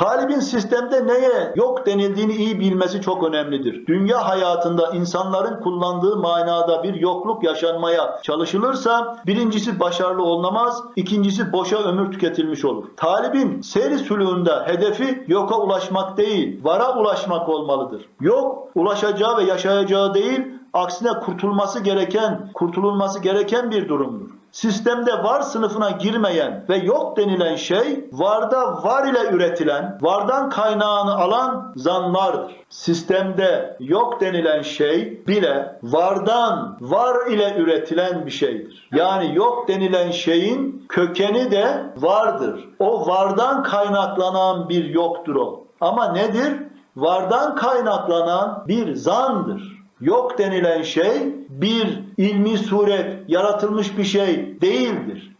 Talibin sistemde neye yok denildiğini iyi bilmesi çok önemlidir. Dünya hayatında insanların kullandığı manada bir yokluk yaşanmaya çalışılırsa birincisi başarılı olunamaz, ikincisi boşa ömür tüketilmiş olur. Talibin seyri sülûğünde hedefi yoka ulaşmak değil, vara ulaşmak olmalıdır. Yok ulaşacağı ve yaşayacağı değil, aksine kurtulması gereken, kurtululması gereken bir durumdur. Sistemde var sınıfına girmeyen ve yok denilen şey varda var ile üretilen, vardan kaynağını alan zanlardır. Sistemde yok denilen şey bile vardan var ile üretilen bir şeydir. Yani yok denilen şeyin kökeni de vardır. O vardan kaynaklanan bir yoktur o. Ama nedir? Vardan kaynaklanan bir zandır. Yok denilen şey bir ilmi suret, yaratılmış bir şey değildir.